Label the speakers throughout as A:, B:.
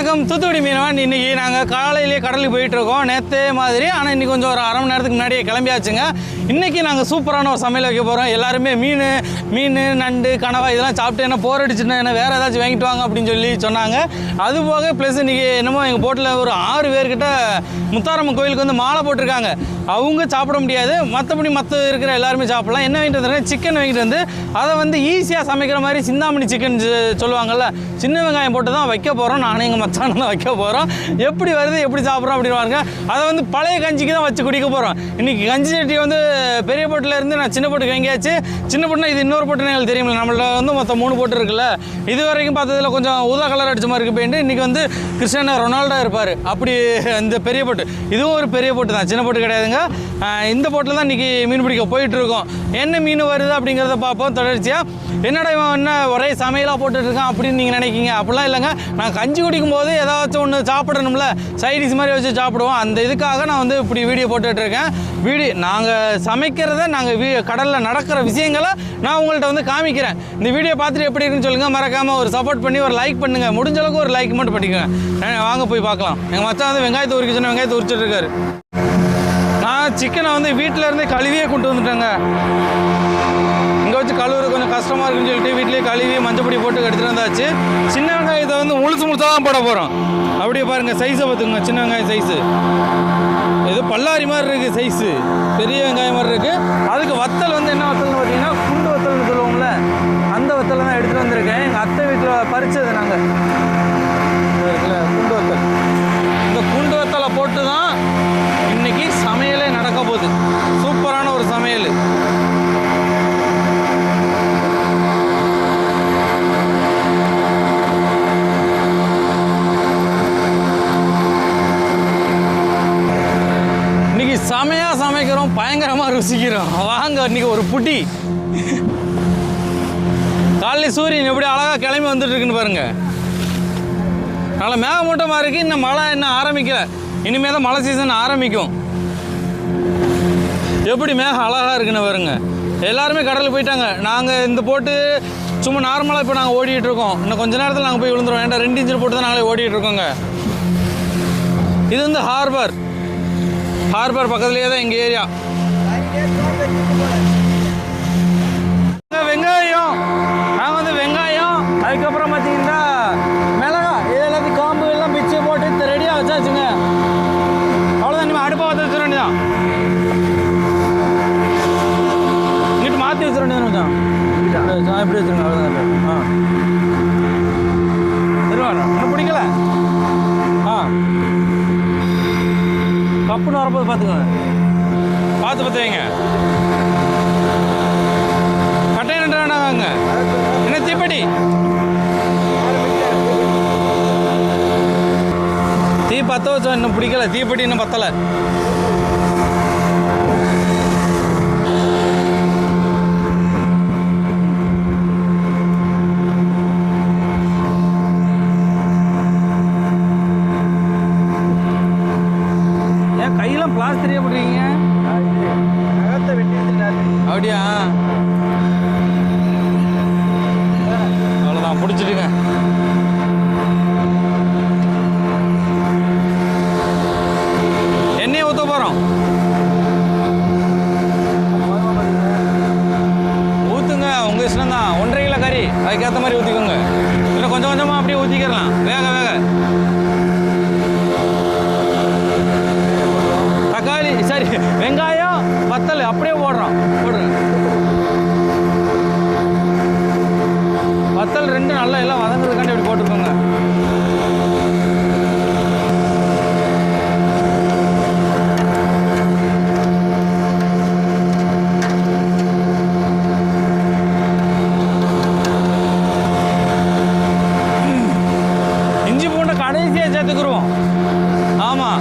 A: வணக்கம். தூத்துக்குடி மீனவன் இன்னைக்கு நாங்கள் காலையிலேயே கடலுக்கு போயிட்டுருக்கோம். நேற்றே மாதிரி. ஆனால் இன்றைக்கி கொஞ்சம் ஒரு அரை மணி நேரத்துக்கு முன்னாடியே கிளம்பியாச்சுங்க. இன்றைக்கி நாங்கள் சூப்பரான ஒரு சமையல் வைக்க போகிறோம் எல்லாருமே மீன் மீன் நண்டு கனவா இதெல்லாம் சாப்பிட்டு என்ன போர் அடிச்சுன்னா என்ன வேறு ஏதாச்சும் வாங்கிட்டு வாங்க அப்படின்னு சொல்லி சொன்னாங்க. அது போக ப்ளஸ் இன்றைக்கி என்னமோ எங்கள் போட்டில் ஒரு ஆறு பேர்கிட்ட முத்தாரம்மன் கோயிலுக்கு வந்து மாலை போட்டிருக்காங்க. அவங்க சாப்பிட முடியாது. மற்றபடி மற்ற இருக்கிற எல்லாருமே சாப்பிடலாம். என்ன வாங்கிட்டு வந்துருக்காங்க? சிக்கன் வாங்கிட்டு வந்து அதை வந்து ஈஸியாக சமைக்கிற மாதிரி சிந்தாமணி சிக்கன் சொல்லுவாங்கள்ல சின்ன வெங்காயம் போட்டு தான் வைக்க போகிறோம் நானும் எங்கள் மச்சானும் தான் வைக்க போகிறோம் எப்படி வருது எப்படி சாப்பிட்றோம் அப்படின்னு பாருங்க அதை வந்து பழைய கஞ்சிக்கு தான் வச்சு குடிக்க போகிறோம் இன்றைக்கி கஞ்சி சட்டி வந்து பெரிய போட்டில் இருந்து நான் சின்ன போட்டுக்கு வாங்கியாச்சு. சின்ன போட்டுனா இது இன்னொரு போட்டுன்னு எங்களுக்கு தெரியுமில்ல நம்மள்ட்ட வந்து மொத்தம் மூணு போட்டு இருக்குல்ல. இது வரைக்கும் பார்த்ததில் கொஞ்சம் ஊதா கலர் அடிச்ச மாதிரி இருக்கு பெயிண்ட் இன்றைக்கி வந்து கிறிஸ்டியானோ ரொனால்டோ இருப்பார். அப்படி இந்த பெரிய போட்டு. இதுவும் ஒரு பெரிய போட்டு தான். சின்ன போட்டு கிடையாதுங்க. இந்த போட்டில் தான் இன்றைக்கி மீன் பிடிக்க போயிட்டு இருக்கோம். என்ன மீன் வருது அப்படிங்கிறத பார்ப்போம் தொடர்ச்சியாக என்னடா இவன் என்ன ஒரே சமையலாக போட்டுட்டு இருக்கான் அப்படின்னு நீங்கள் நினைக்கிங்க? அப்படிலாம் இல்லைங்க. நான் கஞ்சி குடிக்கும் போது ஏதாச்சும் ஒன்று சாப்பிடணும்ல சைடிஸ் மாதிரி வச்சு சாப்பிடுவோம். அந்த இதுக்காக நான் வந்து இப்படி வீடியோ போட்டுட்ருக்கேன் வீடியோ நாங்கள் சமைக்கிறத நாங்கள் வீ கடலில் நடக்கிற விஷயங்களை நான் உங்கள்கிட்ட வந்து காமிக்கிறேன். இந்த வீடியோ பார்த்துட்டு எப்படி இருக்குன்னு சொல்லுங்கள் மறக்காமல் ஒரு சப்போர்ட் பண்ணி ஒரு லைக் பண்ணுங்கள் முடிஞ்ச அளவுக்கு ஒரு லைக் மட்டும் பண்ணிக்கோங்க. வாங்க போய் பார்க்கலாம். எங்கள் மச்சான் வந்து வெங்காயத்தை உரிக்க சொன்ன வெங்காயத்தை உரிச்சிட்ருக்காரு நான் சிக்கனை வந்து வீட்டில் இருந்தே கழுவியே கொண்டு வந்துட்டேங்க. வச்சு கழுவுறது கொஞ்சம் கஷ்டமாக இருக்குன்னு சொல்லிட்டு வீட்லேயே கழுவி மஞ்சப்பொடி போட்டு எடுத்துகிட்டு வந்தாச்சு. சின்ன வெங்காயத்தை வந்து முழுசு முழுசாக தான் போட போகிறோம் அப்படியே பாருங்கள் சைஸை பார்த்துங்க சின்ன வெங்காயம் சைஸு இது பல்லாரி மாதிரி இருக்குது சைஸு பெரிய வெங்காயம் மாதிரி இருக்குது அதுக்கு வத்தல் வந்து என்ன வத்தல்னு பார்த்தீங்கன்னா குண்டு வத்தல்னு சொல்லுவோம்ல அந்த வத்தலை தான் எடுத்துகிட்டு வந்திருக்கேன். எங்கள் அத்தை வீட்டில் பறிச்சது நாங்கள் செமையாக சமைக்கிறோம் பயங்கரமாக ருசிக்கிறோம். வாங்க இன்றைக்கி ஒரு புட்டி. காலையில் சூரியன் எப்படி அழகாக கிளம்பி வந்துட்டுருக்குன்னு பாருங்கள் பாருங்க. மேகமூட்டமாக இருக்குது இன்னும் மழை இன்னும் ஆரம்பிக்கல. இனிமேல் தான் மழை சீசன் ஆரம்பிக்கும். எப்படி மேகம் அழகாக இருக்குன்னு பாருங்க. எல்லாருமே கடலுக்கு போயிட்டாங்க. நாங்கள் இந்த போட்டு சும்மா நார்மலாக இப்போ நாங்கள் ஓடிட்டு இருக்கோம். இன்னும் கொஞ்ச நேரத்தில் நாங்கள் போய் விழுந்துருவோம். ஏன்டா ரெண்டு இன்ச்சில் போட்டு தான் நாங்களே ஓடிட்டு இருக்கோங்க. இது வந்து ஹார்பர் ஹார்பர் பக்கத்துலேயே தான் எங்கள் ஏரியா. வெங்காயம். நாங்கள் வந்து வெங்காயம் அதுக்கப்புறம் பார்த்தீங்கன்னா மிளகா இது எல்லாத்தையும் காம்பு எல்லாம் பிச்சு போட்டு ரெடியாக வச்சாச்சுங்க. அவ்வளோதான் இனிமேல் அடுப்பாக வச்சு வச்சிட வேண்டியதான் இங்கிட்டு மாற்றி வச்சிட வேண்டியதான் மச்சான் இப்படி வச்சுருங்க அவ்வளோதான் டப்புன்னு வரும்போது பார்த்துக்கோங்க பார்த்து பார்த்து வைங்க ரெண்டு ரெண்டு வாங்க. என்ன தீப்பெட்டி? தீ பற்ற வச்சோம் இன்னும் பிடிக்கல. தீப்பெட்டி இன்னும் பத்தலை. கையெல்லாம் பிளாஸ்டரே போடுறீங்க அப்படியா? அவ்வளோதான் பிடிச்சிடுங்க ஆமாம்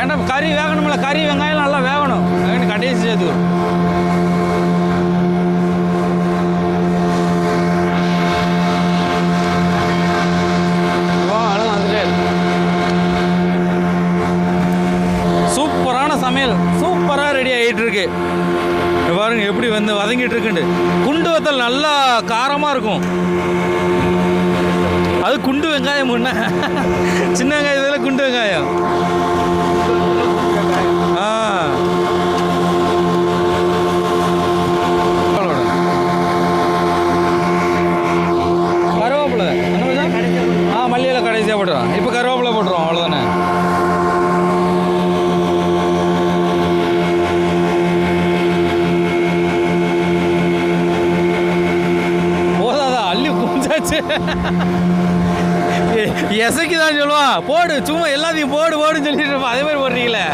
A: ஏன்டா கறி வேகணும்ல கறி வெங்காயம் நல்லா வேகணும். வேகணும் கடைசி அது. சூப்பரான சமையல். சூப்பராக ரெடி ஆகிட்டு இருக்கு பாருங்க எப்படி வந்து வதங்கிட்டு இருக்குண்டு குண்டு வத்தல் நல்லா காரமாக இருக்கும். அது குண்டு வெங்காயம் முன்ன. சின்ன சும்மா எல்லாத்தையும் போடு போடுன்னு சொல்லிட்டு இருப்போம் அதே மாதிரி போடுறீங்களே?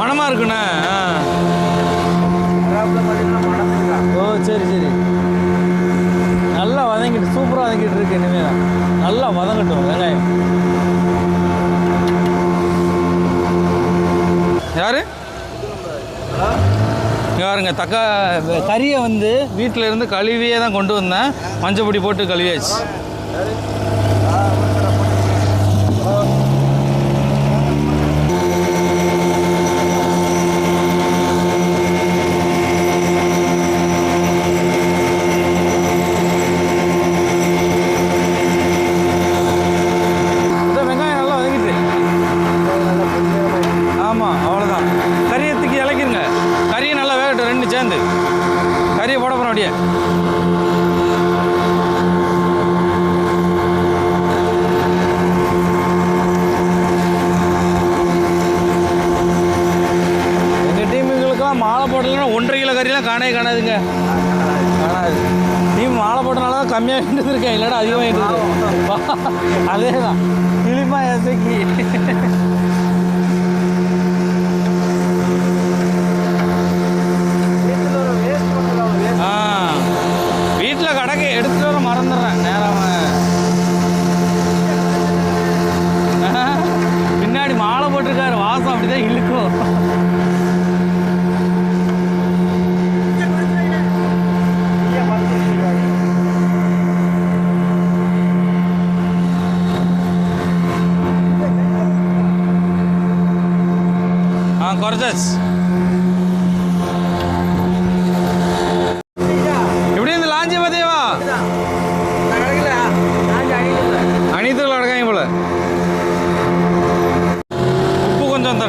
A: மனமா இருக்குண்ணா? ஆ. ஓ சரி சரி. நல்லா வதங்கிட்டு சூப்பராக வதங்கிட்டு இருக்கு இனிமேல் நல்லா வதங்கட்டும் வெங்காயம். யாரு? பாருங்க தக்கா கறியை வந்து வீட்டில் இருந்து கழுவியே தான் கொண்டு வந்தேன். மஞ்சள் பொடி போட்டு கழுவியாச்சு. இருந்திருக்கேன் இல்லைடா அதிகமாக இருந்தது அதே தான் கிளிமா எசைக்கு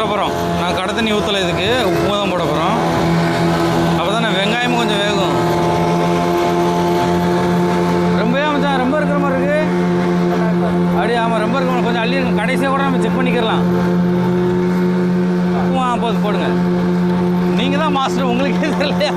A: போட்ட போகிறோம் நான் கடை தண்ணி ஊற்றலை இதுக்கு உப்பு தான் போட போகிறோம் அப்போ தானே வெங்காயமும் கொஞ்சம் வேகும். ரொம்பவே மச்சான் ரொம்ப இருக்கிற மாதிரி இருக்குது அப்படியே ஆமாம் ரொம்ப இருக்கிற கொஞ்சம் அள்ளி இருக்கும் கடைசியாக கூட நம்ம செக் பண்ணிக்கிறலாம். உப்புமா போது போடுங்க. நீங்கள் தான் மாஸ்டர் உங்களுக்கே தெரியலையா?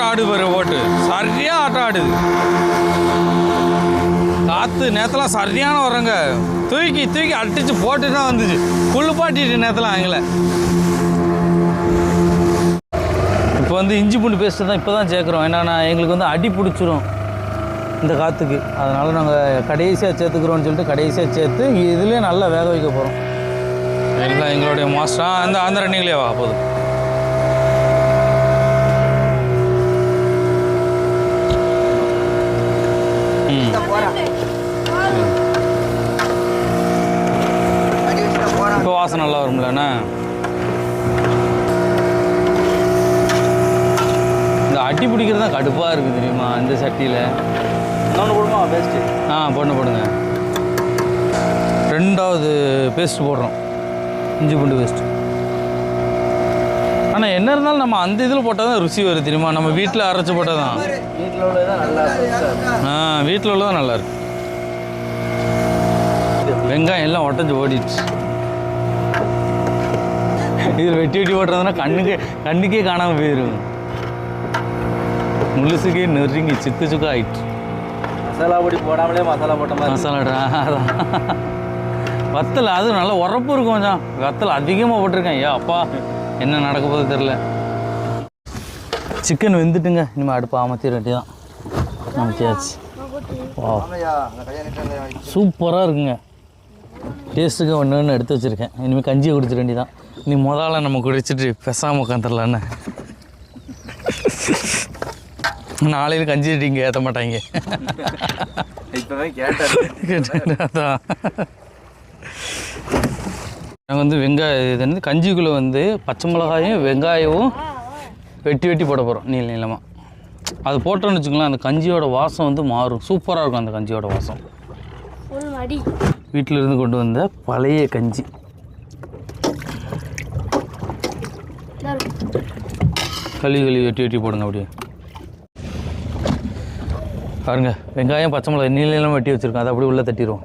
A: ஆட்டம் ஆடு பாரு ஓட்டு. சரியா ஆட்டம் ஆடுது காற்று நேரத்தில் சரியான வரங்க தூக்கி தூக்கி அடிச்சு போட்டு தான் வந்துச்சு. குளிப்பாட்டிட்டு நேரத்தில் எங்களை. இப்போ வந்து இஞ்சி பூண்டு பேஸ்ட்டு தான் இப்போ தான் சேர்க்குறோம் என்னன்னா எங்களுக்கு வந்து அடி பிடிச்சிரும் இந்த காற்றுக்கு அதனால் நாங்கள் கடைசியாக சேர்த்துக்கிறோன்னு சொல்லிட்டு கடைசியாக சேர்த்து இதுலேயே நல்லா வேக வைக்க போகிறோம் எல்லாம் எங்களுடைய மாஸ்டரா? அந்த அந்த ரன்னிங்லேயே வா போதும் ம் இப்போ வாசனை நல்லா வரும்லண்ணா இந்த அடி பிடிக்கிறது தான் கடுப்பாக இருக்குது தெரியுமா இந்த சட்டியில்?
B: இன்னொன்று கொடுமா பெஸ்ட்டு
A: ஆ போடுங்க போடுங்க. ரெண்டாவது பேஸ்ட் போடுறோம். இஞ்சி பூண்டு பேஸ்ட் ஆனால் என்ன இருந்தாலும் நம்ம அந்த இதில் போட்டால் தான் ருசி வருது தெரியுமா? நம்ம வீட்டில் அரைச்சி போட்டால் தான்
B: வீட்டில் உள்ளதான் நல்லா
A: ஆ வீட்டில் உள்ளதான் நல்லா இருக்கு. வெங்காயம் எல்லாம் உடஞ்சி ஓடிடுச்சு. இது வெட்டி வெட்டி ஓட்டுறதுனா கண்ணுக்கு கண்ணுக்கே காணாமல் போயிடும் முழுசுக்கே நெருங்கி சிக்கு சுக்கு ஆயிடுச்சு
B: மசாலா பொடி போடாமலே மசாலா போட்ட மாதிரி.
A: மசாலாடா அதான். வத்தல் அது நல்லா உரப்பு இருக்கும் கொஞ்சம். வத்தல் அதிகமாக போட்டிருக்கேன். ஐயா அப்பா என்ன நடக்க போகுது தெரில சிக்கன் வெந்துட்டுங்க. இனிமேல் அடுப்பு அமர்த்திட வேண்டியதான் அமர்த்தியாச்சு வா சூப்பராக இருக்குங்க. டேஸ்ட்டுக்கு ஒன்று ஒன்று எடுத்து வச்சுருக்கேன். இனிமேல் கஞ்சியை குடிச்சிட வேண்டியதான் நீ முதல்ல நம்ம குடிச்சிட்டு பெசாமல் உட்காந்துடலான்னு நாளையில் கஞ்சி இங்கே ஏற்ற மாட்டாங்க.
B: இப்பதான் கேட்டேன்
A: அதான். நாங்கள் வந்து வெங்காயம் இது வந்து கஞ்சிக்குள்ளே வந்து பச்சை மிளகாயும் வெங்காயமும் வெட்டி வெட்டி போட போகிறோம் நீள நீளமாக அது போட்டோன்னு வச்சுக்கோங்களேன் அந்த கஞ்சியோட வாசம் வந்து மாறும். சூப்பராக இருக்கும் அந்த கஞ்சியோட வாசம். வீட்டில் இருந்து கொண்டு வந்த பழைய கஞ்சி. கழுவி கழுவி வெட்டி வெட்டி போடுங்க அப்படியே. பாருங்க வெங்காயம் பச்சை மிளகாய் நீளம் வெட்டி வச்சுருக்கோம். அதை அப்படியே உள்ளே தட்டிடுவோம்.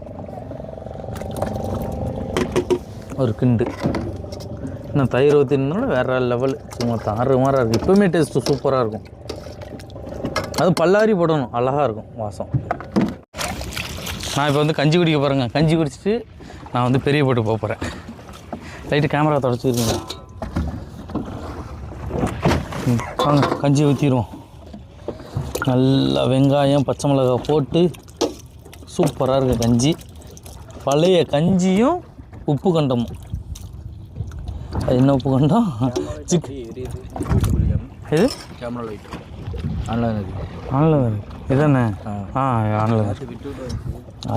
A: ஒரு கிண்டு. இன்னும் தயிர் ஊற்றினோட வேற லெவல் சும்மா தாறு மாதிரி இருக்கும் இப்போவுமே டேஸ்ட்டு சூப்பராக இருக்கும். அது பல்லாரி போடணும். அழகாக இருக்கும் வாசம். நான் இப்போ வந்து கஞ்சி குடிக்க போகிறேங்க கஞ்சி குடிச்சிட்டு நான் வந்து பெரிய போட்டு போக போகிறேன் லைட்டு கேமரா தொடச்சிருக்கீங்களா வாங்க கஞ்சி ஊற்றிடுவோம் நல்லா வெங்காயம் பச்சை மிளகாய் போட்டு சூப்பராக இருக்குது கஞ்சி. பழைய கஞ்சியும் உப்பு கண்டமும். அது என்ன உப்பு கண்டம்? சிக். இது?
B: கேமரா லைட் ஆன்லைன்
A: ஆன்லைன் இதானே ஆ ஆன்லைன்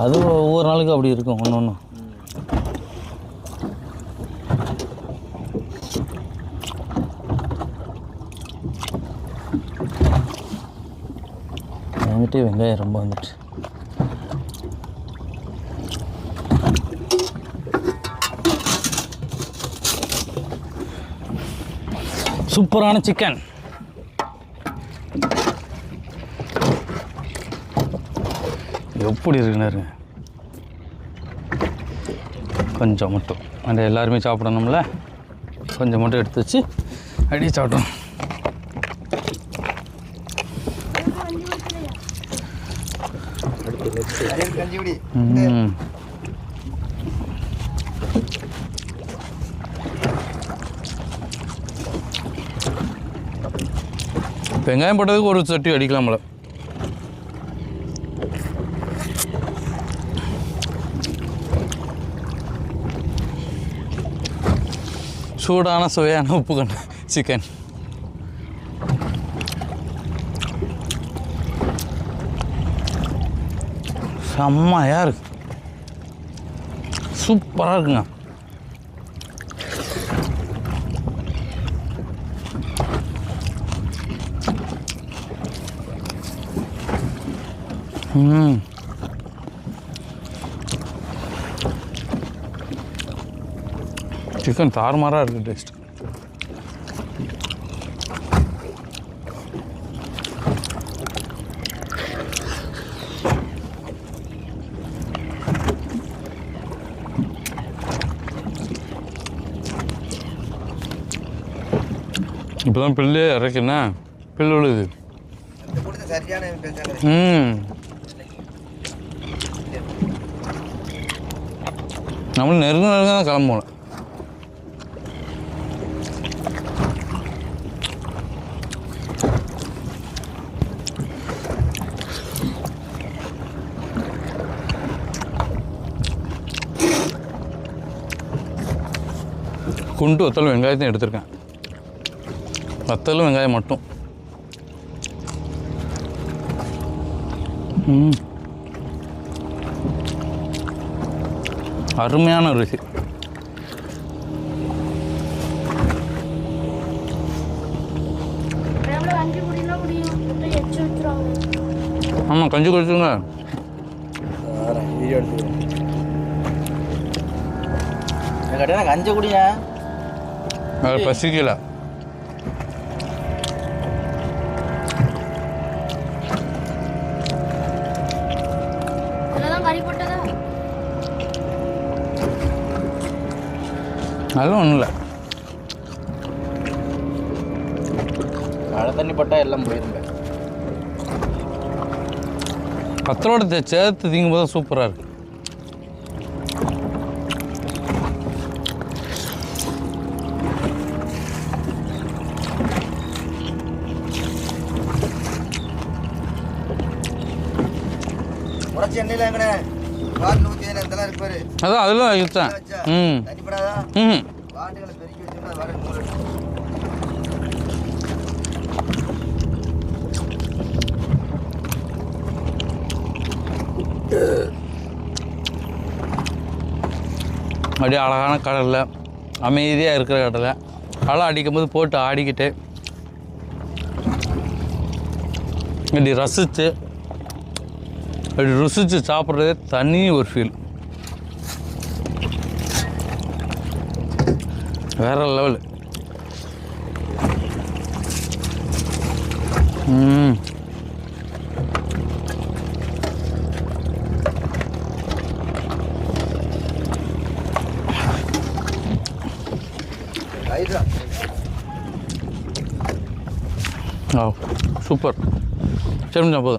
A: அது ஒவ்வொரு நாளுக்கும் அப்படி இருக்கும் ஒன்று ஒன்று வந்துட்டு வெங்காயம் ரொம்ப வந்துட்டு சூப்பரான சிக்கன் எப்படி இருக்குன்னு கொஞ்சம் மட்டும். அந்த எல்லாருமே சாப்பிடணும்ல. கொஞ்சம் மட்டும் எடுத்து வச்சு அடி சாப்பிட்டோம் ம் வெங்காயம் போட்டதுக்கு ஒரு சட்டி அடிக்கலாம்ல சூடான சுவையான உப்பு கண்ணு சிக்கன் செம்மையாக இருக்கு. சூப்பராக இருக்குங்க. ம். சிக்கன் தாறுமாறாக இருக்குது டேஸ்ட். இப்போ தான் பில்லு இறக்குண்ணா பில்லு விழுது ம். நம்மளும் நெருங்க நெருங்க தான் கிளம்புவோம் குண்டு வத்தல் வெங்காயத்தையும் எடுத்திருக்கேன். வத்தலும் வெங்காயம் மட்டும். அருமையான ருசி. ஆமாம் கஞ்சி குடிச்சுங்க
B: குடியா
A: வேறு பசிக்கல. அதெல்லாம் ஒன்றும் இல்லை.
B: மழை தண்ணி பட்டால் எல்லாம்
A: போயிருங்க. பத்தரோட சேர்த்து திங்கும்போது சூப்பராக
C: இருக்குது சென்னையில் எங்கண்ணே
A: அதான் அதெல்லாம்
C: வச்சா
A: ம். அப்படியே அழகான கடலில் அமைதியாக இருக்கிற கடலை அலை அடிக்கும்போது போட்டு ஆடிக்கிட்டு இப்படி ரசித்து அப்படி ருசித்து சாப்பிட்றதே தனி ஒரு ஃபீல் வேற லெவல் ஆ சூப்பர். சரிஞ்சா போதும்.